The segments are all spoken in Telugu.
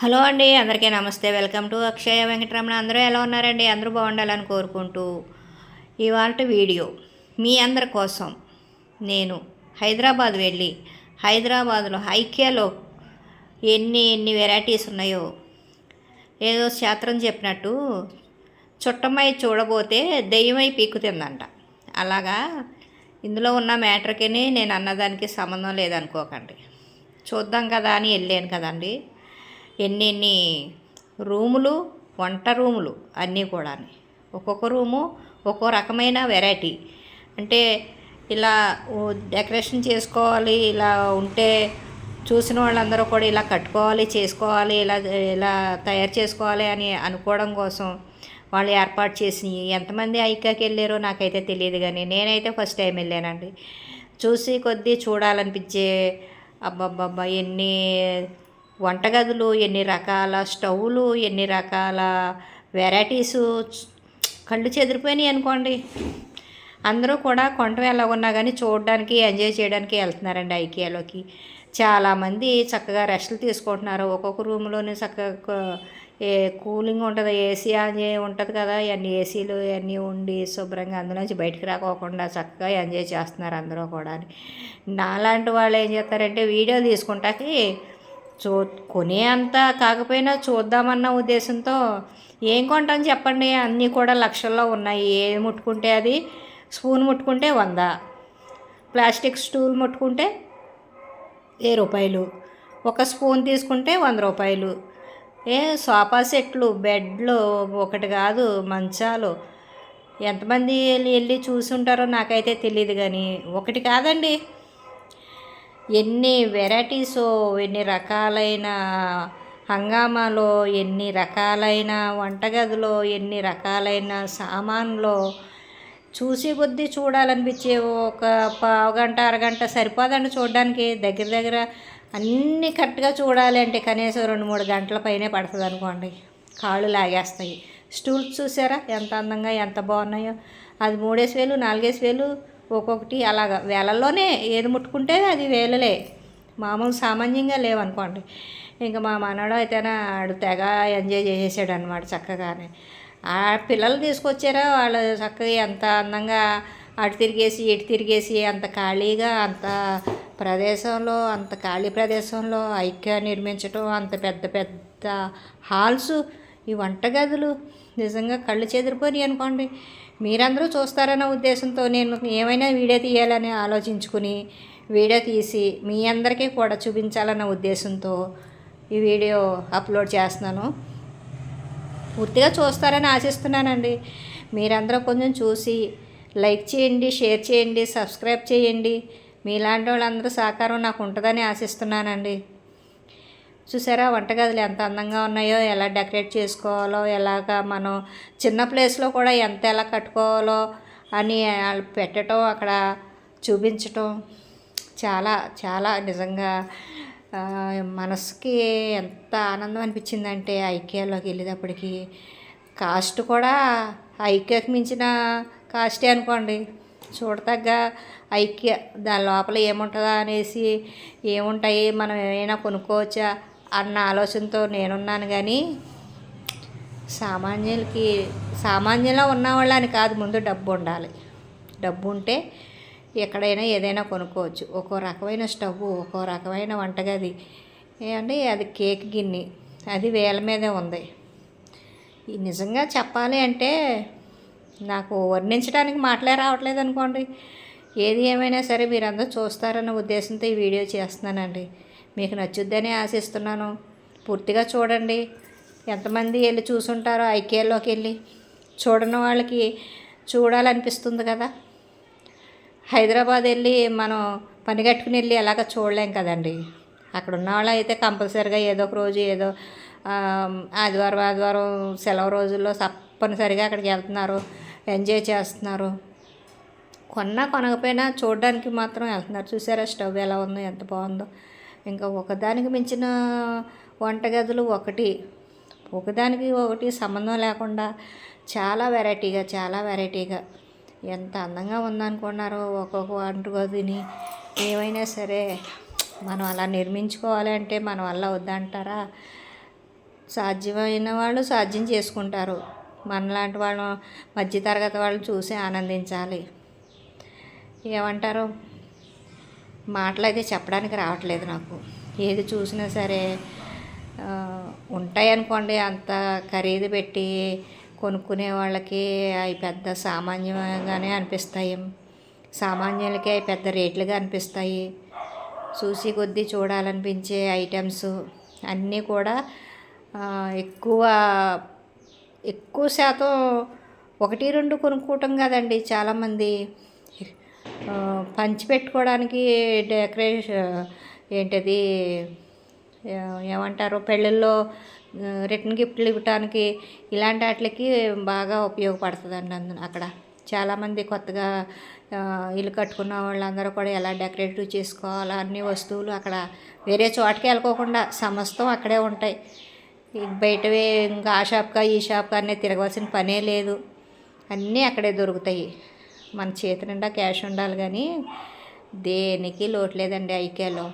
హలో అండి అందరికీ నమస్తే. Welcome to Akshaya Venkataramana. అందరూ ఎలా ఉన్నారండి? అందరూ బాగుండాలని కోరుకుంటూ ఇవాళ వీడియో మీ అందరి కోసం నేను హైదరాబాద్ వెళ్ళి హైదరాబాద్లో ఐక్యాలో ఎన్ని ఎన్ని వెరైటీస్ ఉన్నాయో ఏదో శాస్త్రం చెప్పినట్టు చుట్టమై చూడబోతే దెయ్యమై పీకుతుందంట. అలాగా ఇందులో ఉన్న మ్యాటర్కి నేను అన్నదానికి సంబంధం లేదనుకోకండి. చూద్దాం కదా అని వెళ్ళాను కదండి. ఎన్ని రూములు? వంట రూములు అన్నీ కూడా ఒక్కొక్క రూము ఒక్కో రకమైన వెరైటీ. అంటే ఇలా డెకరేషన్ చేసుకోవాలి ఇలా ఉంటే చూసిన వాళ్ళందరూ కూడా ఇలా కట్టుకోవాలి చేసుకోవాలి ఇలా ఇలా తయారు చేసుకోవాలి అని అనుకోవడం కోసం వాళ్ళు ఏర్పాటు చేసి ఎంతమంది ఐకాకి వెళ్ళారో నాకైతే తెలియదు కానీ నేనైతే ఫస్ట్ టైం వెళ్ళానండి. చూసి కొద్దీ చూడాలనిపించే అబ్బబ్బబ్బా ఎన్ని వంటగదులు ఎన్ని రకాల స్టవ్లు ఎన్ని రకాల వెరైటీసు కళ్ళు చెదిరిపోయినాయి అనుకోండి. అందరూ కూడా కొంట ఎలా ఉన్నా కానీ చూడడానికి ఎంజాయ్ చేయడానికి వెళ్తున్నారండి ఐకియాలోకి. చాలామంది చక్కగా రెస్ట్లు తీసుకుంటున్నారు. ఒక్కొక్క రూమ్లోనే చక్కగా ఏ కూలింగ్ ఉంటుంది ఏసీ ఆన్ ఉంటుంది కదా. అన్ని ఏసీలు అన్నీ ఉండి శుభ్రంగా అందులోంచి బయటకు రాకోకుండా చక్కగా ఎంజాయ్ చేస్తున్నారు అందరూ కూడా నాలాంటి వాళ్ళు ఏం చేస్తారంటే వీడియో తీసుకుంటాకి చూ కొనే అంత కాకపోయినా చూద్దామన్న ఉద్దేశంతో ఏం కొంటాను చెప్పండి? అన్నీ కూడా లక్షల్లో ఉన్నాయి. ఏ ముట్టుకుంటే అది? స్పూన్ ముట్టుకుంటే వంద. ప్లాస్టిక్ స్టూల్ ముట్టుకుంటే ఏ రూపాయలు? ఒక స్పూన్ తీసుకుంటే వంద రూపాయలు. ఏ సోఫా సెట్లు బెడ్లు ఒకటి కాదు మంచాలు. ఎంతమంది వెళ్ళి వెళ్ళి చూసుంటారో నాకైతే తెలియదు కానీ ఒకటి కాదండి. ఎన్ని వెరైటీస్ ఎన్ని రకాలైన హంగామాలో ఎన్ని రకాలైన వంటగదిలో ఎన్ని రకాలైన సామాన్లో చూసి కొద్దీ చూడాలనిపించే ఒక పావుగంట అరగంట సరిపోదండి చూడడానికి. దగ్గర దగ్గర అన్నీ కరెక్ట్గా చూడాలి అంటే కనీసం రెండు మూడు గంటల పైనే పడుతుంది అనుకోండి. కాళ్ళు లాగేస్తాయి. స్టూల్స్ చూసారా? ఎంత అందంగా ఎంత బాగున్నాయో. అది మూడేసి వేలు నాలుగేసి వేలు ఒక్కొక్కటి అలాగ. వేలల్లోనే ఏది ముట్టుకుంటే అది వేలలే. మామూలు సామాన్యంగా లేవనుకోండి. ఇంకా మా మనవడు అయితేనే ఆడు తెగ ఎంజాయ్ చేసేసాడు అనమాట చక్కగానే. ఆ పిల్లలు తీసుకొచ్చారో? వాళ్ళు చక్కగా ఎంత అందంగా అటు తిరిగేసి ఇటు తిరిగేసి అంత ఖాళీగా అంత ప్రదేశంలో అంత ఖాళీ ప్రదేశంలో ఐక్య నిర్మించడం అంత పెద్ద పెద్ద హాల్స్ ఈ వంటగదులు నిజంగా కళ్ళు చెదిరిపోయి అనుకోండి. మీరందరూ చూస్తారన్న ఉద్దేశంతో నేను ఏమైనా వీడియో తీయాలని ఆలోచించుకుని వీడియో తీసి మీ అందరికీ కూడా చూపించాలన్న ఉద్దేశంతో ఈ వీడియో అప్లోడ్ చేస్తున్నాను. పూర్తిగా చూస్తారని ఆశిస్తున్నానండి. మీరందరూ కొంచెం చూసి లైక్ చేయండి షేర్ చేయండి సబ్స్క్రైబ్ చేయండి. మీలాంటి వాళ్ళందరూ సహకారం నాకు ఉంటుందని ఆశిస్తున్నానండి. చూసారా వంటగదులు ఎంత అందంగా ఉన్నాయో ఎలా డెకరేట్ చేసుకోవాలో ఎలాగ మనం చిన్న ప్లేస్లో కూడా ఎంత ఎలా కట్టుకోవాలో అని పెట్టడం అక్కడ చూపించటం చాలా చాలా నిజంగా మనసుకి ఎంత ఆనందం అనిపించిందంటే ఐక్యాలోకి వెళ్ళేటప్పటికి. కాస్ట్ కూడా ఐక్యకి మించిన కాస్టే అనుకోండి. చూడతగ్గ ఐక్య దాని లోపల ఏముంటుందా అనేసి ఏముంటాయి మనం ఏమైనా కొనుక్కోవచ్చా అన్న ఆలోచనతో నేనున్నాను కానీ సామాన్యులకి సామాన్యంలో ఉన్నవాళ్ళని కాదు ముందు డబ్బు ఉండాలి. డబ్బు ఉంటే ఎక్కడైనా ఏదైనా కొనుక్కోవచ్చు. ఒక్కో రకమైన స్టవ్ ఒక్కో రకమైన వంటగది. ఏమంటే అది కేక్ గిన్నె. అది వేల మీదే ఉంది. నిజంగా చెప్పాలి అంటే నాకు వర్ణించడానికి మాటలే రావట్లేదు అనుకోండి. ఏది ఏమైనా సరే మీరందరూ చూస్తారన్న ఉద్దేశంతో ఈ వీడియో చేస్తున్నానండి. మీకు నచ్చుద్దని ఆశిస్తున్నాను. పూర్తిగా చూడండి. ఎంతమంది వెళ్ళి చూసుంటారో ఐకేఎల్లోకి వెళ్ళి చూడని వాళ్ళకి చూడాలనిపిస్తుంది కదా. హైదరాబాద్ వెళ్ళి మనం పని కట్టుకుని వెళ్ళి ఎలాగ చూడలేం కదండి. అక్కడ ఉన్న వాళ్ళు అయితే కంపల్సరిగా ఏదో ఒక రోజు ఏదో ఆదివారం ఆదివారం సెలవు రోజుల్లో తప్పనిసరిగా అక్కడికి వెళ్తున్నారు. ఎంజాయ్ చేస్తున్నారు. కొన్నా కొనకపోయినా చూడడానికి మాత్రం వెళ్తున్నారు. చూసారా స్టవ్ ఎలా ఉందో ఎంత బాగుందో. ఇంకా ఒకదానికి మించిన వంటగదులు ఒకటి. ఒకదానికి ఒకటి సంబంధం లేకుండా చాలా వెరైటీగా చాలా వెరైటీగా. ఎంత అందంగా ఉందనుకున్నారో ఒక్కొక్క వంటగదిని. ఏమైనా సరే మనం అలా నిర్మించుకోవాలి అంటే మన వల్ల వద్దంటారా? సాధ్యమైన వాళ్ళు సాధ్యం చేసుకుంటారు. మనలాంటి వాళ్ళు మధ్యతరగతి వాళ్ళు చూసి ఆనందించాలి. ఏమంటారు? మాటలు అయితే చెప్పడానికి రావట్లేదు నాకు. ఏది చూసినా సరే ఉంటాయనుకోండి ఉంటాయి అనుకోండి అంత ఖరీదు పెట్టి కొనుక్కునే వాళ్ళకి అవి పెద్ద సామాన్యంగానే అనిపిస్తాయి. సామాన్యులకి అవి పెద్ద రేట్లుగా అనిపిస్తాయి. చూసి కొద్దీ చూడాలనిపించే ఐటమ్స్ అన్నీ కూడా ఎక్కువ ఎక్కువ శాతం ఒకటి రెండు కొనుక్కోవటం కాదండి చాలామంది. పంచిపెట్టుకోవడానికి డెకరేషన్ ఏంటది ఏమంటారు పెళ్ళిళ్ళలో రిటర్న్ గిఫ్ట్లు ఇవ్వటానికి ఇలాంటి వాటికి బాగా ఉపయోగపడుతుందండి అందు అక్కడ. చాలామంది కొత్తగా ఇల్లు కట్టుకున్న వాళ్ళందరూ కూడా ఎలా డెకరేటివ్ చేసుకోవాలా అన్ని వస్తువులు అక్కడ వేరే చోటకి వెళ్ళకోకుండా సమస్తం అక్కడే ఉంటాయి. బయటవే ఇంకా ఆ షాప్కా ఈ షాప్కా అన్నీ తిరగవలసిన పనే లేదు. అన్నీ అక్కడే దొరుకుతాయి. మన చేతి నిండా క్యాష్ ఉండాలి కానీ దేనికి లోటు లేదండి ఐకేలో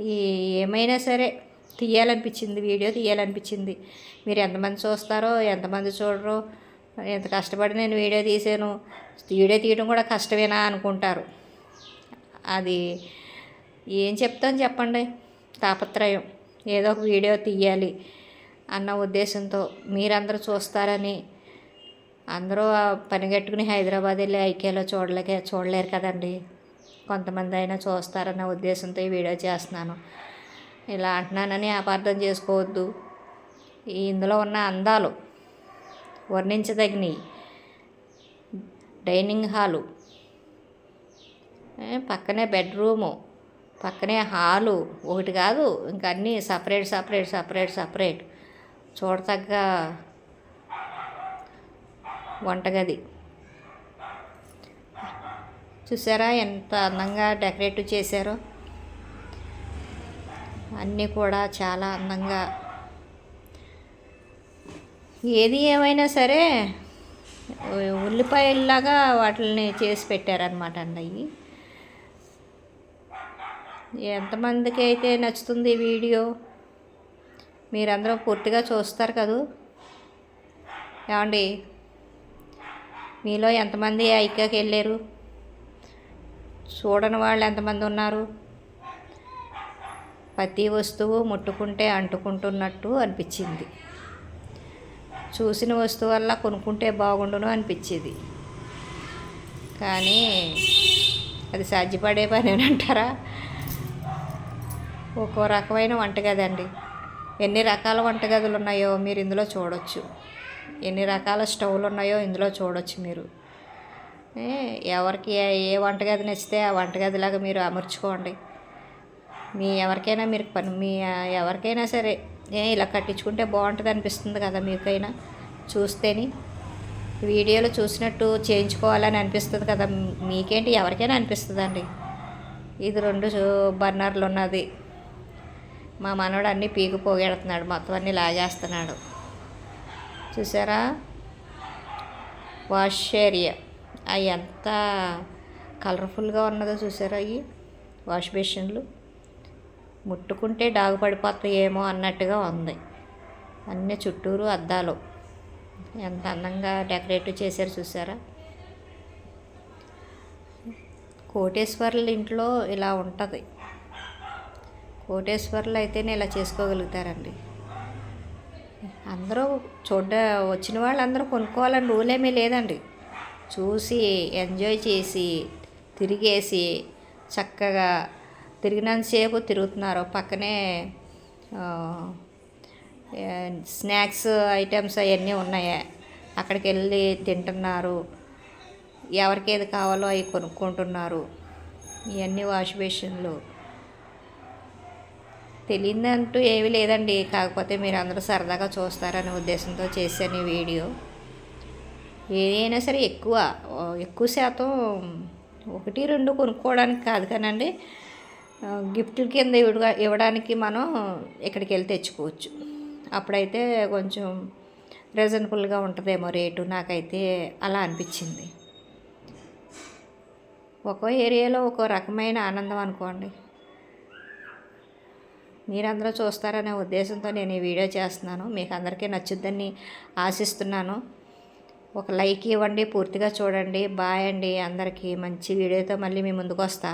ఈ ఏమైనా సరే తీయాలనిపించింది వీడియో తీయాలనిపించింది. మీరు ఎంతమంది చూస్తారో ఎంతమంది చూడరో ఎంత కష్టపడి నేను వీడియో తీసాను వీడియో తీయడం కూడా కష్టమేనా అనుకుంటారు. అది ఏం చెప్తాను చెప్పండి. తాపత్రయం. ఏదో ఒక వీడియో తీయాలి అన్న ఉద్దేశంతో మీరందరూ చూస్తారని అందరూ పనిగట్టుకుని హైదరాబాద్ వెళ్ళి ఐక్యాలో చూడలేక చూడలేరు కదండి. కొంతమంది అయినా చూస్తారన్న ఉద్దేశంతో ఈ వీడియో చేస్తున్నాను. ఇలా అంటున్నానని అపార్థం చేసుకోవద్దు. ఈ ఇందులో ఉన్న అందాలు వర్ణించదగినవి డైనింగ్ హాలు ఏ, పక్కనే బెడ్రూము పక్కనే హాలు. ఒకటి కాదు ఇంకా అన్నీ సపరేట్ సపరేట్ సపరేట్ సపరేట్. చూడతగ్గ వంటగది. చూసారా ఎంత అందంగా డెకరేటివ్ చేశారో? అన్నీ కూడా చాలా అందంగా. ఏది ఏమైనా సరే ఉల్లిపాయల్లాగా వాటిని చేసి పెట్టారనమాట అండి అవి ఎంతమందికి అయితే నచ్చుతుంది వీడియో? మీరందరూ పూర్తిగా చూస్తారు కదూ? ఏమండి? మీలో ఎంతమంది ఐక్యకి వెళ్ళారు? చూడని వాళ్ళు ఎంతమంది ఉన్నారు? ప్రతి వస్తువు ముట్టుకుంటే అంటుకుంటున్నట్టు అనిపించింది. చూసిన వస్తువు వల్ల కొనుక్కుంటే బాగుండును అనిపించేది. కానీ అది సాధ్యపడే పని అంటారా? ఒక్కో రకమైన వంటగది అండి ఎన్ని రకాల వంటగదులు ఉన్నాయో మీరు ఇందులో చూడొచ్చు. ఎన్ని రకాల స్టవ్లు ఉన్నాయో ఇందులో చూడొచ్చు మీరు. ఏ, ఎవరికి ఏ వంటగది నచ్చితే ఆ వంటగదిలాగా మీరు అమర్చుకోండి. మీ ఎవరికైనా మీరు పని మీ ఎవరికైనా సరే ఏ ఇలా కట్టించుకుంటే బాగుంటుంది అనిపిస్తుంది కదా మీకైనా చూస్తేని. వీడియోలో చూసినట్టు చేయించుకోవాలని అనిపిస్తుంది కదా మీకేంటి ఎవరికైనా అనిపిస్తుందండి. ఇది రెండు బర్నర్లు ఉన్నది మా మనవడు అన్నీ పీకి పోగెడుతున్నాడు మొత్తం అన్నీ లాగేస్తున్నాడు. చూసారా? వాష్ ఏరియా అవి ఎంత కలర్ఫుల్గా ఉన్నదో చూసారా అవి వాష్ బేషన్లు. ముట్టుకుంటే డాగు పడిపోతాయేమో అన్నట్టుగా ఉంది. అన్ని చుట్టూరు అద్దాలు. ఎంత అందంగా డెకరేటివ్ చేశారు చూసారా? కోటేశ్వర్ల ఇంట్లో ఇలా ఉంటుంది. కోటేశ్వర్లు అయితేనే ఇలా చేసుకోగలుగుతారండి. అందరూ చూడ వచ్చిన వాళ్ళందరూ కొనుక్కోవాలని రూల్ ఏమీ లేదండి. చూసి ఎంజాయ్ చేసి తిరిగేసి చక్కగా తిరిగినంతసేపు తిరుగుతున్నారు. పక్కనే స్నాక్స్ ఐటమ్స్ అవన్నీ ఉన్నాయి. అక్కడికి వెళ్ళి తింటున్నారు. ఎవరికి ఏది కావాలో అవి కొనుక్కుంటున్నారు. ఇవన్నీ వాష్ బేసిన్లు తెలియదంటూ ఏమీ లేదండి. కాకపోతే మీరు అందరూ సరదాగా చూస్తారనే ఉద్దేశంతో చేశాను ఈ వీడియో. ఏదైనా సరే ఎక్కువ ఎక్కువ శాతం ఒకటి రెండు కొనుక్కోవడానికి కాదు కానండి గిఫ్ట్ల కింద ఇవ్వడా ఇవ్వడానికి మనం ఇక్కడికి వెళ్ళి తెచ్చుకోవచ్చు. అప్పుడైతే కొంచెం రీజనబుల్గా ఉంటుందేమో రేటు నాకైతే అలా అనిపించింది. ఒక్కో ఏరియాలో ఒక్కో రకమైన ఆనందం అనుకోండి. మీరందరూ చూస్తారనే ఉద్దేశంతో నేను ఈ వీడియో చేస్తున్నాను. మీకు అందరికీ నచ్చుద్దని ఆశిస్తున్నాను. ఒక లైక్ ఇవ్వండి పూర్తిగా చూడండి. బాయ్ అండి. అందరికీ మంచి వీడియోతో మళ్ళీ మీ ముందుకు వస్తాను